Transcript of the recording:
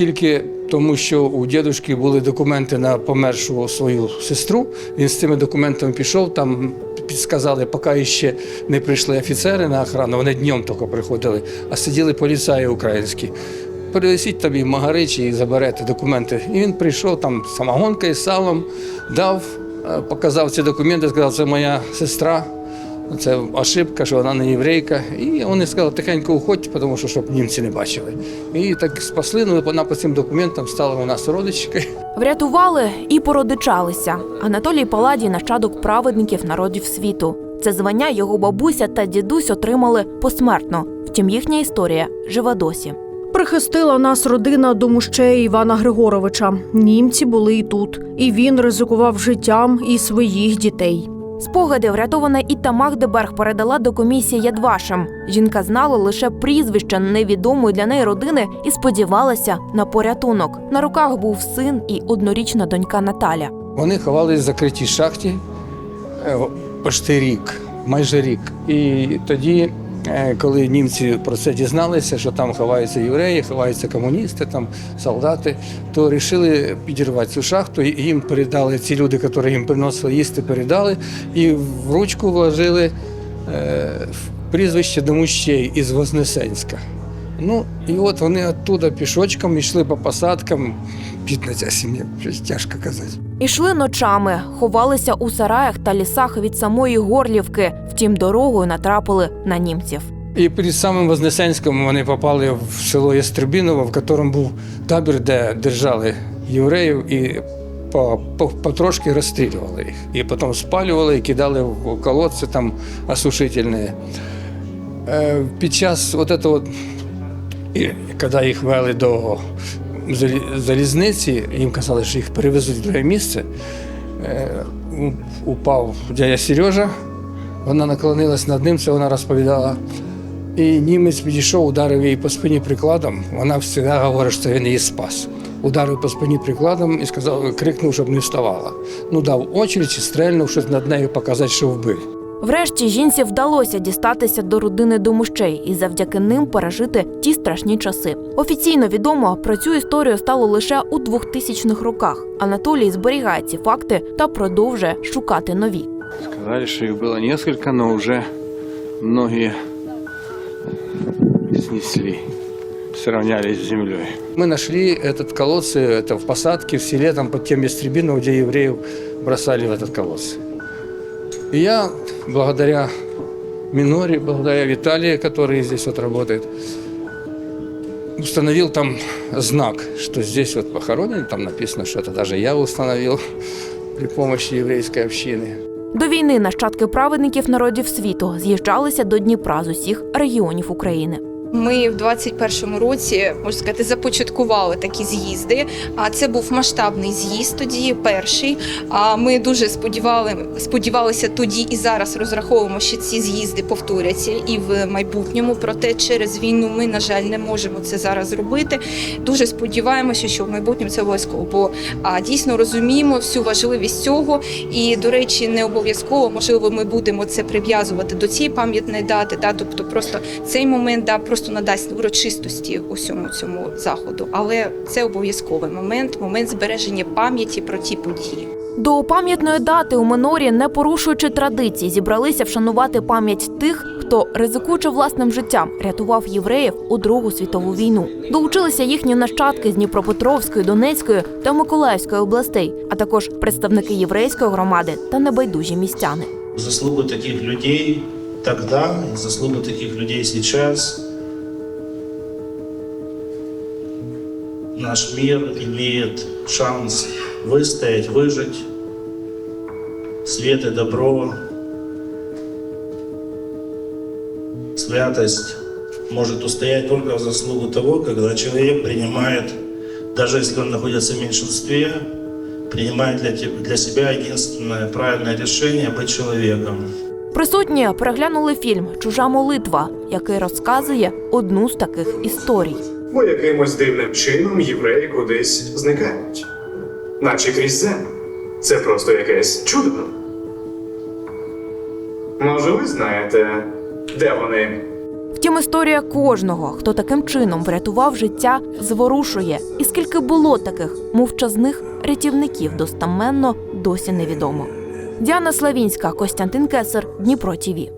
тільки тому, що у дідушки були документи на помершу свою сестру. Він з цими документами пішов. Там підсказали, поки ще не прийшли офіцери на охрану. Вони днем тільки приходили, а сиділи поліцаї українські. Перевезіть тобі Магаричі і заберете документи. І він прийшов там самогонка із салом, дав, е, показав ці документи, сказав, це моя сестра. Це ошибка, що вона не єврейка. І вони сказали, тихенько уходьте, тому що щоб німці не бачили. І так спасли, ну вона по цим документам стала у нас родичкою. Врятували і породичалися. Анатолій Паладій нащадок праведників народів світу. Це звання його бабуся та дідусь отримали посмертно. Втім, їхня історія жива досі. Прихистила нас родина до домущея Івана Григоровича. Німці були і тут, і він ризикував життям і своїх дітей. Спогади врятована Іта Магдеберг передала до комісії Ядвашем. Жінка знала лише прізвище невідомої для неї родини і сподівалася на порятунок. На руках був син і однорічна донька Наталя. Вони ховались в закритій шахті е, почти рік, майже рік. І тоді, коли німці про це дізналися, що там ховаються євреї, ховаються комуністи, там солдати, то вирішили підірвати цю шахту. І їм передали ці люди, які їм приносили їсти, передали, і в ручку вложили е, прізвище Домущей із Вознесенська. Ну, і от вони оттуда пішочком йшли по посадкам. Бідна ця сім'я, щось тяжко казати. Ішли ночами, ховалися у сараях та лісах від самої Горлівки. Втім, дорогою натрапили на німців. І перед самим Вознесенськом вони попали в село Ястребіново, в якому був табір, де держали євреїв і по, по, потрошки розстрілювали їх. І потім спалювали і кидали в колодці там осушительні. Е, Під час от коли їх вели до залізниці, їм казали, що їх перевезуть в друге місце. Е, Упав дядя Сережа, вона наклонилась над ним, це вона розповідала. І німець підійшов, ударив її по спині прикладом. Вона завжди говорить, що він її спас. Ударив по спині прикладом і сказав, крикнув, щоб не вставала. Ну, дав очередь і стрельнув, щось над нею показати, що вбив. Врешті жінці вдалося дістатися до родини домущей і завдяки ним пережити ті страшні часи. Офіційно відомо про цю історію стало лише у 2000-х роках. Анатолій зберігає ці факти та продовжує шукати нові. Сказали, что их было несколько, но уже многие снесли, сравнялись с землей. Мы нашли этот колодцы, это в посадке в селе, там под тем Ястребино, где евреев бросали в этот колодец. И я, благодаря Миноре, благодаря Виталии, который здесь вот работает, установил там знак, что здесь вот похоронен, там написано, что это даже я установил при помощи еврейской общины. До війни нащадки праведників народів світу з'їжджалися до Дніпра з усіх регіонів України. Ми в 21-му році, можна сказати, започаткували такі з'їзди. А це був масштабний з'їзд тоді, перший. А ми дуже сподівали, сподівалися тоді і зараз розраховуємо, що ці з'їзди повторяться і в майбутньому. Проте через війну ми, на жаль, не можемо це зараз зробити. Дуже сподіваємося, що в майбутньому це обов'язково, бо а, дійсно розуміємо всю важливість цього. І, до речі, не обов'язково, можливо, ми будемо це прив'язувати до цієї пам'ятної дати. Да? Тобто, просто цей момент да, просто надасть урочистості усьому цьому заходу. Але це обов'язковий момент, момент збереження пам'яті про ті події. До пам'ятної дати у минорі, не порушуючи традицій, зібралися вшанувати пам'ять тих, хто, ризикуючи власним життям, рятував євреїв у Другу світову війну. Долучилися їхні нащадки з Дніпропетровської, Донецької та Миколаївської областей, а також представники єврейської громади та небайдужі містяни. Заслугу таких людей тогда и заслугу таких людей сейчас наш мир имеет шанс выстоять, выжить. Свет и добро, святость может устоять только в заслугу того, когда человек принимает, даже если он находится в меньшинстве, принимает для, те- для себя единственное правильное решение быть человеком. Присутні переглянули фільм Чужа молитва, який розказує одну з таких історій. бо якимось дивним чином євреї кудись зникають. Наче крізь землю. Це просто якесь чудо. Може, ви знаєте, де вони? Втім, історія кожного, хто таким чином врятував життя, зворушує. І скільки було таких мовчазних рятівників достаменно досі невідомо. Діана Славінська, Костянтин Кесар, Дніпро ТІВІ.